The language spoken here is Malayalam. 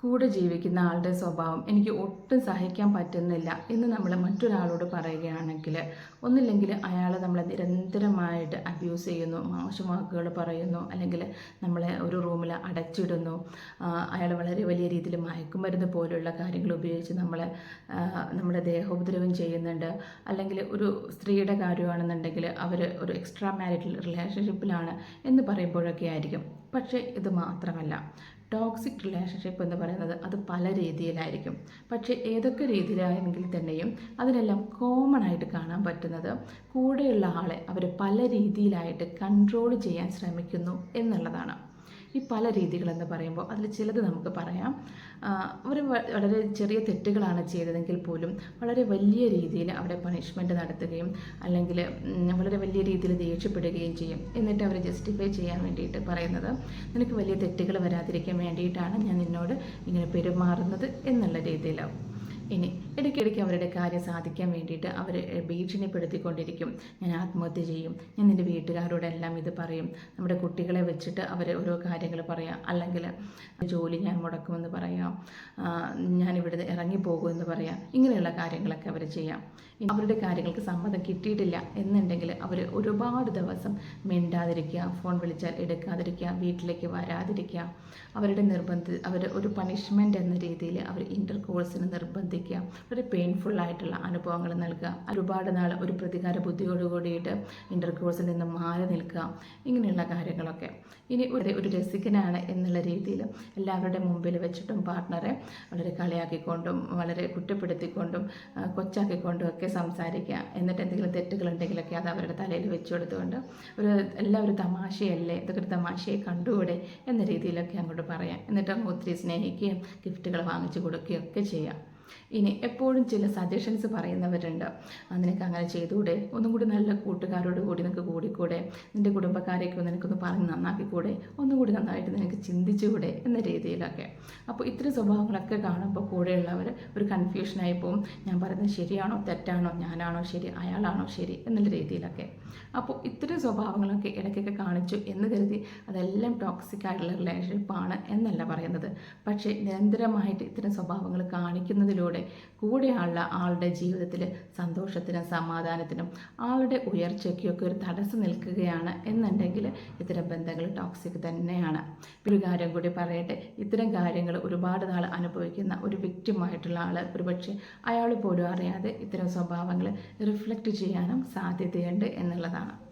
കൂടെ ജീവിക്കുന്ന ആളുടെ സ്വഭാവം എനിക്ക് ഒട്ടും സഹിക്കാൻ പറ്റുന്നില്ല എന്ന് നമ്മൾ മറ്റൊരാളോട് പറയുകയാണെങ്കിൽ ഒന്നില്ലെങ്കിൽ അയാൾ നമ്മളെ നിരന്തരമായിട്ട് അബ്യൂസ് ചെയ്യുന്നു മോശം വാക്കുകൾ പറയുന്നു അല്ലെങ്കിൽ നമ്മളെ ഒരു റൂമിൽ അടച്ചിടുന്നു അയാൾ വളരെ വലിയ രീതിയിൽ മയക്കുമരുന്ന് പോലെയുള്ള കാര്യങ്ങൾ ഉപയോഗിച്ച് നമ്മളെ നമ്മുടെ ദേഹോപദ്രവം ചെയ്യുന്നുണ്ട്. അല്ലെങ്കിൽ ഒരു സ്ത്രീയുടെ കാര്യമാണെന്നുണ്ടെങ്കിൽ അവർ ഒരു എക്സ്ട്രാ മാരിറ്റൽ റിലേഷൻഷിപ്പിലാണ് എന്ന് പറയുമ്പോഴൊക്കെ ആയിരിക്കും. പക്ഷേ ഇത് മാത്രമല്ല. ടോക്സിക് റിലേഷൻഷിപ്പ് എന്ന് പറയുന്നത് അത് പല രീതിയിലായിരിക്കും. പക്ഷേ ഏതൊക്കെ രീതിയിലാണെങ്കിൽ തന്നെയും അതിനെല്ലാം കോമൺ ആയിട്ട് കാണാൻ പറ്റുന്നത് കൂടെയുള്ള ആളെ അവർ പല രീതിയിലായിട്ട് കൺട്രോൾ ചെയ്യാൻ ശ്രമിക്കുന്നു എന്നുള്ളതാണ്. ഈ പല രീതികളെന്ന് പറയുമ്പോൾ അതിൽ ചിലത് നമുക്ക് പറയാം. അവർ വളരെ ചെറിയ തെറ്റുകളാണ് ചെയ്തതെങ്കിൽ പോലും വളരെ വലിയ രീതിയിൽ അവിടെ പണിഷ്മെന്റ് നടത്തുകയും അല്ലെങ്കിൽ വളരെ വലിയ രീതിയിൽ ദേഷ്യപ്പെടുകയും ചെയ്യും. എന്നിട്ട് അവർ ജസ്റ്റിഫൈ ചെയ്യാൻ വേണ്ടിയിട്ട് പറയുന്നത് നിനക്ക് വലിയ തെറ്റുകൾ വരാതിരിക്കാൻ വേണ്ടിയിട്ടാണ് ഞാൻ നിന്നോട് ഇങ്ങനെ പെരുമാറുന്നത് എന്നുള്ള രീതിയിലാവും. ഇനി ഇടയ്ക്കിടയ്ക്ക് അവരുടെ കാര്യം സാധിക്കാൻ വേണ്ടിയിട്ട് അവർ ഭീഷണിപ്പെടുത്തിക്കൊണ്ടിരിക്കും. ഞാൻ ആത്മഹത്യ ചെയ്യും. ഞാൻ നിന്റെ വീട്ടുകാരോടെല്ലാം ഇത് പറയും. നമ്മുടെ കുട്ടികളെ വെച്ചിട്ട് അവർ ഓരോ കാര്യങ്ങൾ പറയാം. അല്ലെങ്കിൽ ജോലി ഞാൻ മുടക്കുമെന്ന് പറയാം. ഇവിടുന്ന് ഇറങ്ങിപ്പോകുമെന്ന് പറയാം. ഇങ്ങനെയുള്ള കാര്യങ്ങളൊക്കെ അവർ ചെയ്യാം. അവരുടെ കാര്യങ്ങൾക്ക് സമ്മതം കിട്ടിയിട്ടില്ല എന്നുണ്ടെങ്കിൽ അവർ ഒരുപാട് ദിവസം മിണ്ടാതിരിക്കുക ഫോൺ വിളിച്ചാൽ എടുക്കാതിരിക്കുക വീട്ടിലേക്ക് വരാതിരിക്കുക. അവരുടെ നിർബന്ധ അവർ ഒരു പണിഷ്മെന്റ് എന്ന രീതിയിൽ അവർ ഇന്റർ കോഴ്സിന് നിർബന്ധിക്കുക വളരെ പെയിൻഫുൾ ആയിട്ടുള്ള അനുഭവങ്ങൾ നൽകുക. ഒരുപാട് നാൾ ഒരു പ്രതികാര ബുദ്ധിയോട് കൂടിയിട്ട് ഇന്റർ കോഴ്സിൽ നിന്ന് മാറി നിൽക്കുക. ഇങ്ങനെയുള്ള കാര്യങ്ങളൊക്കെ. ഇനി ഒരു ഒരു രസികനാണ് എന്നുള്ള രീതിയിൽ എല്ലാവരുടെ മുമ്പിൽ വെച്ചിട്ടും പാർട്ട്ണറെ വളരെ കളിയാക്കിക്കൊണ്ടും വളരെ കുറ്റപ്പെടുത്തിക്കൊണ്ടും കൊച്ചാക്കിക്കൊണ്ടും ഒക്കെ സംസാരിക്കുക. എന്നിട്ട് എന്തെങ്കിലും തെറ്റുകളുണ്ടെങ്കിലൊക്കെ അത് അവരുടെ തലയിൽ വെച്ചു കൊടുത്തുകൊണ്ട് ഒരു എല്ലാവരും തമാശയല്ലേ? ഇതൊക്കെ ഒരു തമാശയെ കണ്ടുകൂടെ എന്ന രീതിയിലൊക്കെ അങ്ങോട്ട് പറയാം. എന്നിട്ട് അങ്ങ് ഒത്തിരി സ്നേഹിക്കുകയും ഗിഫ്റ്റുകൾ വാങ്ങിച്ചു കൊടുക്കുകയും ഒക്കെ ചെയ്യാം. ഇനി എപ്പോഴും ചില സജഷൻസ് പറയുന്നവരുണ്ട്. നിനക്ക് അങ്ങനെ ചെയ്തുകൂടെ? ഒന്നും കൂടി നല്ല കൂട്ടുകാരോട് കൂടി നിനക്ക് കൂടിക്കൂടെ? നിന്റെ കുടുംബക്കാരെയൊക്കെ നിനക്കൊന്ന് പറഞ്ഞ് നന്നാക്കിക്കൂടെ? ഒന്നും കൂടി നന്നായിട്ട് നിനക്ക് ചിന്തിച്ചുകൂടെ? എന്ന രീതിയിലൊക്കെ. അപ്പോൾ ഇത്തരം സ്വഭാവങ്ങളൊക്കെ കാണുമ്പോൾ കൂടെയുള്ളവർ ഒരു കൺഫ്യൂഷനായി പോകും ഞാൻ പറയുന്നത് ശരിയാണോ? തെറ്റാണോ? ഞാനാണോ ശരി? അയാളാണോ ശരി? എന്നുള്ള രീതിയിലൊക്കെ. അപ്പോൾ ഇത്തരം സ്വഭാവങ്ങളൊക്കെ ഇടയ്ക്കൊക്കെ കാണിച്ചു എന്ന് കരുതി അതെല്ലാം ടോക്സിക് ആയിട്ടുള്ള റിലേഷൻഷിപ്പാണ് എന്നല്ല പറയുന്നത്. പക്ഷേ നിരന്തരമായിട്ട് ഇത്തരം സ്വഭാവങ്ങൾ കാണിക്കുന്നതിലൂടെ കൂടെയുള്ള ആളുടെ ജീവിതത്തിൽ സന്തോഷത്തിനും സമാധാനത്തിനും ആളുടെ ഉയർച്ചയ്ക്കൊക്കെ ഒരു തടസ്സം നിൽക്കുകയാണ് എന്നുണ്ടെങ്കിൽ ഇത്തരം ബന്ധങ്ങൾ ടോക്സിക് തന്നെയാണ്. ഒരു കാര്യം കൂടി പറയട്ടെ ഇത്തരം കാര്യങ്ങൾ ഒരുപാട് നാൾ അനുഭവിക്കുന്ന ഒരു വ്യക്തിമായിട്ടുള്ള ആൾ ഒരുപക്ഷെ അയാൾ പോലും അറിയാതെ ഇത്തരം സ്വഭാവങ്ങൾ റിഫ്ലക്റ്റ് ചെയ്യാനും സാധ്യതയുണ്ട് എന്നുള്ളതാണ്.